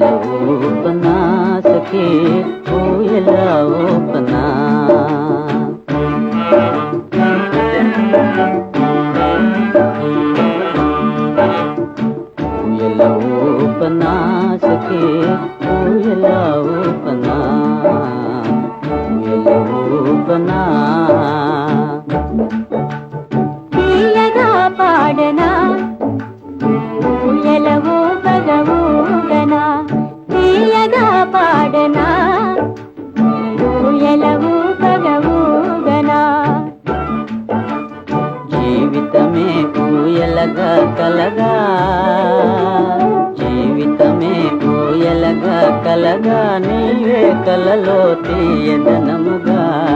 लो बना सके कोई लाओ बना कोई लाओ बना सके लाओ बना कोई लाओ बना పాడనా? ఎలవు పగవుగనా జీవితమే పూయలగా కలగా. జీవితమే పూయలగా కలగా నీవే కలలో తీయదనముగా.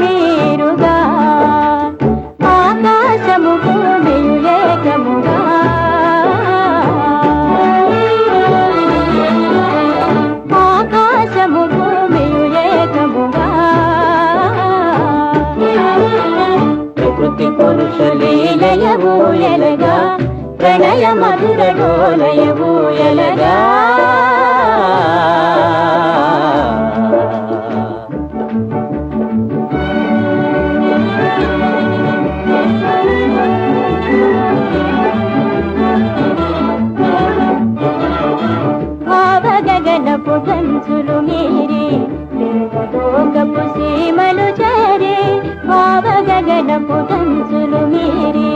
వీరుగా ఆకాశము భూమియు ఏకముగా ఆకాశము ప్రకృతి పురుష లీలయవు ఎలగా ప్రణయ మధుర డోలయవు ఎలగా. గగనపు గంచులు మీరి లోకపు సీమలు చేరి భావ గగనపు గంచులు మీరి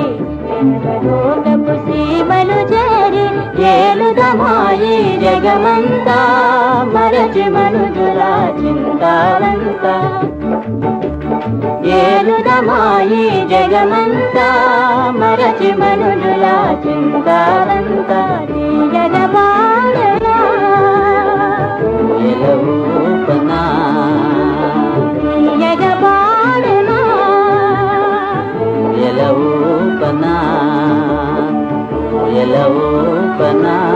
లోకపు సీమలు చేరి ఏలుదమాయి జగమంతా మరచి మనుజులా చింతావంతా ఏలుదమాయి జగమంతా మరచి మనుజులా చింతా banana.